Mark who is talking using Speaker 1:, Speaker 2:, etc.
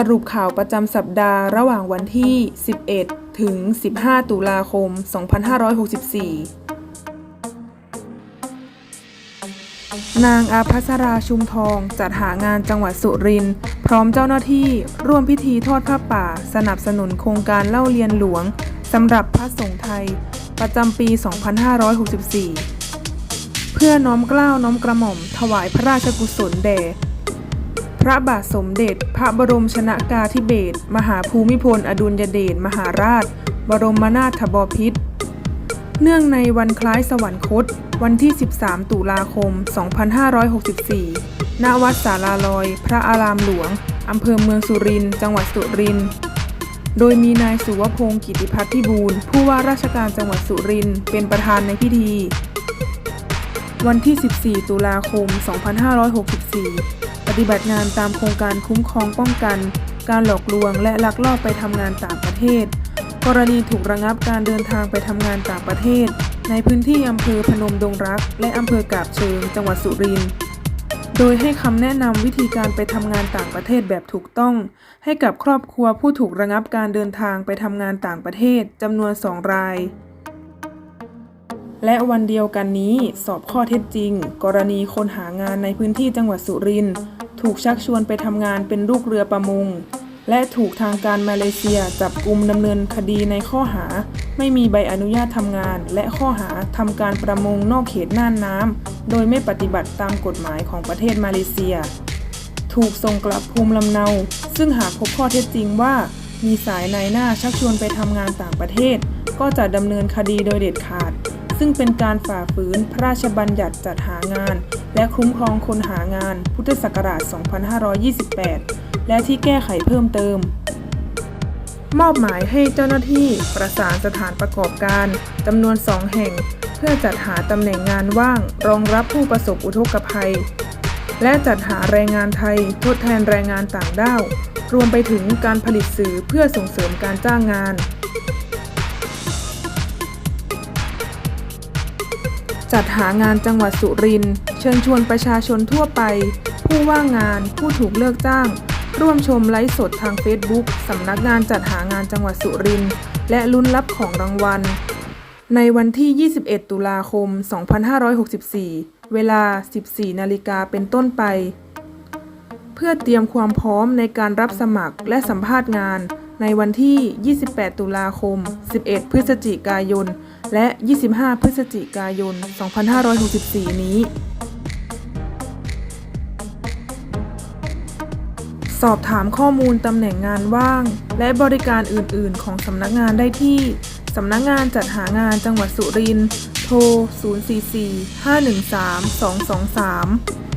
Speaker 1: สรุปข่าวประจำสัปดาห์ระหว่างวันที่ 11 ถึง 15 ตุลาคม 2564 นางอาภัสราชุมทองจัดหางานจังหวัดสุรินทร์พร้อมเจ้าหน้าที่ร่วมพิธีทอดผ้าป่า สนับสนุนโครงการเล่าเรียนหลวงสำหรับพระสงฆ์ไทย ประจำปี 2564 เพื่อน้อมเกล้าวน้อมกระหม่อมถวายพระราชกุศลแด่ ระบาทสมเด็จ พระบรมชนากาธิเบศรมหาภูมิพล อดุลยเดชมหาราช บรมนาถบพิตรเนื่องในวันคล้ายสวรรคต วันที่ 13 ตุลาคม 2564 ณ วัดสาราลอย พระอารามหลวง อำเภอเมืองสุรินทร์ จังหวัดสุรินทร์ โดยมีนายสุวพงศ์กิติพัฒน์พิบูลผู้ว่าราชการจังหวัดสุรินทร์เป็นประธานในพิธี วันที่ 14 ตุลาคม 2564 ฏิบัติงานตามโครงการคุ้มครองป้องกัน การหลอกลวง และลักลอบไปทำงานต่างประเทศ กรณีถูกระงับการเดินทางไปทำงานต่างประเทศ ในพื้นที่อำเภอพนมดงรัก และอำเภอกาบเชิง จังหวัดสุรินทร์โดยให้คำแนะนำวิธีการไปทำงานต่างประเทศแบบถูกต้อง ให้กับครอบครัวผู้ถูกระงับการเดินทางไปทำงานต่างประเทศจำนวนสองราย และวันเดียวกันนี้สอบข้อเท็จจริง กรณีคนหางานในพื้นที่จังหวัดสุรินทร์ ถูกชักชวนไปทำงานเป็นลูกเรือประมง และถูกทางการมาเลเซียจับกลุมดำเนินคดีในข้อหา ไม่มีใบอนุญาตทำงาน และข้อหาทำการประมงนอกเขตน่านน้ำโดยไม่ปฏิบัติตามกฎหมายของประเทศมาเลเซีย ถูกส่งกลับภูมิลำเนา ซึ่งหากพบข้อเท็จจริงว่า มีสายนายหน้าชักชวนไปทำงานต่างประเทศ ก็จะดำเนินคดีโดยเด็ดขาด ซึ่งเป็นการฝ่าฝืนพระราชบัญญัติจัดหางาน และคุ้มครองคนหางาน พุทธศักราช 2528 และที่แก้ไขเพิ่มเติม มอบหมายให้เจ้าหน้าที่ประสานสถานประกอบการจำนวน 2 แห่ง เพื่อจัดหาตำแหน่งงานว่าง รองรับผู้ประสบอุทกภัย และจัดหาแรงงานไทยทดแทนแรงงานต่างด้าว รวมไปถึงการผลิตสื่อเพื่อส่งเสริมการจ้างงาน จัดหางานจังหวัดสุรินทร์เชิญชวนประชาชนทั่วไป ผู้ว่างงาน ผู้ถูกเลิกจ้าง ร่วมชมไลฟ์สดทาง Facebook สำนักงานจัดหางานจังหวัดสุรินทร์และลุ้นรับของรางวัล ในวันที่ 21 ตุลาคม 2564 เวลา 14 นาฬิกาเป็นต้นไป เพื่อเตรียมความพร้อมในการรับสมัครและสัมภาษณ์งาน ในวันที่ 28 ตุลาคม 11 พฤศจิกายน และ 25 พฤศจิกายน 2564 นี้ สอบถามข้อมูลตำแหน่งงานว่าง และบริการอื่น ๆ ของสำนักงานได้ที่สำนักงานจัดหางานจังหวัดสุรินทร์ โทร 044 513 223